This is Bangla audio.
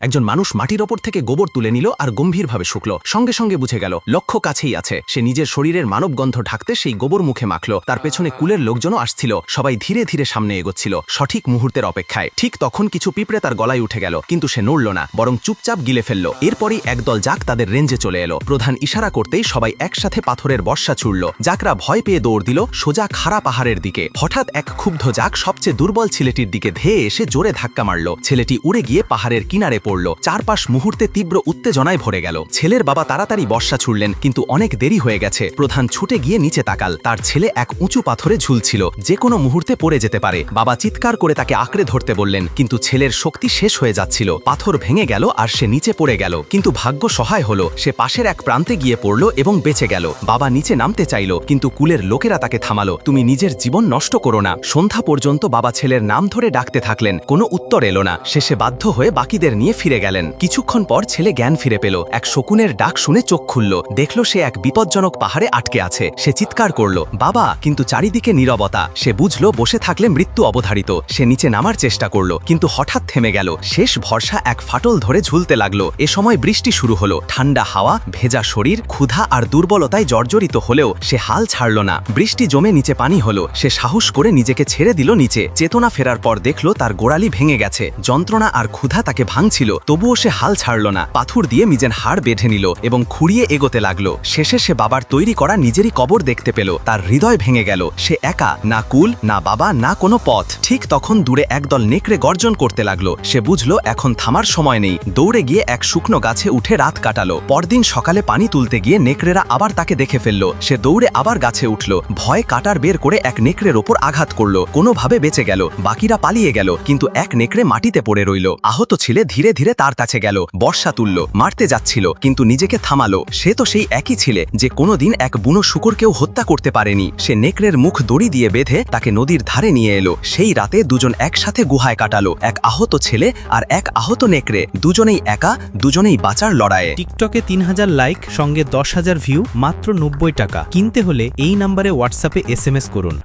একজন মানুষ মাটির ওপর থেকে গোবর তুলে নিল আর গম্ভীরভাবে শুকল। সঙ্গে সঙ্গে বুঝে গেল লক্ষ্য কাছেই আছে। সে নিজের শরীরের মানবগন্ধ ঢাকতে সেই গোবর মুখে মাখল। তার পেছনে কুলের লোকজনও আসছিল। সবাই ধীরে ধীরে সামনে এগোচ্ছিল, সঠিক মুহূর্তের অপেক্ষায়। ঠিক তখন কিছু পিঁপড়ে তার গলায় উঠে গেল, কিন্তু সে নড়ল না, বরং চুপচাপ গিলে ফেলল। এরপরই একদল জাক তাদের রেঞ্জে চলে এলো। প্রধান ইশারা করতেই সবাই একসাথে পাথরের বর্ষা ছুড়ল। জাকরা ভয় পেয়ে দৌড় দিল সোজা খাড়া পাহাড়ের দিকে। হঠাৎ এক ক্ষুব্ধ জাক সবচেয়ে দুর্বল ছেলেটির দিকে ধেয়ে এসে জোরে ধাক্কা মারল। ছেলেটি উড়ে গিয়ে পাহাড়ের কিনারে পড়ল। চারপাশ মুহূর্তে তীব্র উত্তেজনায় ভরে গেল। ছেলের বাবা তাড়াতাড়ি বর্ষা ছুড়লেন, কিন্তু অনেক দেরি হয়ে গেছে। প্রধান ছুটে গিয়ে নিচে তাকাল। তার ছেলে এক উঁচু পাথরে ঝুলছিল। যে কোনো মুহূর্তে পড়ে যেতে পারে। বাবা চিৎকার করে তাকে আঁকড়ে ধরতে বললেন, কিন্তু ছেলের শক্তি শেষ হয়ে যাচ্ছিল। পাথর ভেঙে গেল আর সে নিচে পড়ে গেল। কিন্তু ভাগ্য সহায় হলো। সে পাশের এক প্রান্তে গিয়ে পড়ল এবং বেঁচে গেল। বাবা নিচে নামতে চাইল, কিন্তু কুলের লোকেরা তাকে থামালো। তুমি নিজের জীবন নষ্ট করো না। সন্ধ্যা পর্যন্ত বাবা ছেলের নাম ধরে ডাকতে থাকলেন। কোনো উত্তর এলো না। শেষে বাধ্য হয়ে বাকিদের নিয়ে ফিরে গেলেন। কিছুক্ষণ পর ছেলে জ্ঞান ফিরে পেল। এক শকুনের ডাক শুনে চোখ খুলল। দেখল সে এক বিপজ্জনক পাহাড়ে আটকে আছে। সে চিৎকার করল, বাবা, কিন্তু চারিদিকে নীরবতা। সে বুঝল, বসে থাকলে মৃত্যু অবধারিত। সে নিচে নামার চেষ্টা করল, কিন্তু হঠাৎ থেমে গেল। শেষ ভরসা এক ফাটল ধরে ঝুলতে লাগল। এ সময় বৃষ্টি শুরু হলো। ঠান্ডা হাওয়া, ভেজা শরীর, ক্ষুধা আর দুর্বলতায় জর্জরিত হলেও সে হাল ছাড়ল না। বৃষ্টি জমে নিচে পানি হলো। সে সাহস করে নিজেকে ছেড়ে দিল নিচে। চেতনা ফেরার পর দেখল তার গোড়ালি ভেঙে গেছে। যন্ত্রণা আর ক্ষুধা তাকে ভাঙছিল। তবুও সে হাল ছাড়ল না। পাথর দিয়ে নিজের হাড় বেঁধে নিল এবং খুঁড়িয়ে এগোতে লাগল। শেষে সে বাবার তৈরি করা নিজেরই কবর দেখতে পেল। তার হৃদয় ভেঙে গেল। সে একা, না কুল, না বাবা, না কোনো পথ। ঠিক তখন দূরে একদল নেকড়ে গর্জন করতে লাগল। সে বুঝলো, এখন থামার সময় নেই। দৌড়ে গিয়ে এক শুকনো গাছে উঠে রাত কাটালো। পরদিন সকালে পানি তুলতে গিয়ে নেকড়েরা আবার তাকে দেখে ফেলল। সে দৌড়ে আবার গাছে উঠল। ভয় কাটার বের করে এক নেকড়ের ওপর আঘাত করল। কোনোভাবে বেঁচে গেল। বাকিরা পালিয়ে গেল। কিন্তু এক নেকড়ে মাটিতে পড়ে রইল। আহত ছেলে ধীরে ধীরে তার কাছে গেল। বর্ষা তুলল, মারতে যাচ্ছিল, কিন্তু নিজেকে থামালো। সে তো সেই একই ছিলে যে কোনোদিন এক বুনো শুকুরকেও হত্যা করতে পারেনি। সে নেকড়ের মুখ দড়ি দিয়ে বেঁধে তাকে নদীর ধারে নিয়ে এলো। সেই রাতে দুজন একসাথে গুহায় কাটালো। এক আহত ছেলে আর এক আহত নেকড়ে। দুজনেই একা, দুজনেই বাঁচার লড়াইয়ে। টিকটকে তিন হাজার লাইক, সঙ্গে দশ হাজার ভিউ, মাত্র নব্বই টাকা। কিনতে হলে এই নাম্বারে হোয়াটসঅ্যাপে এস করুন।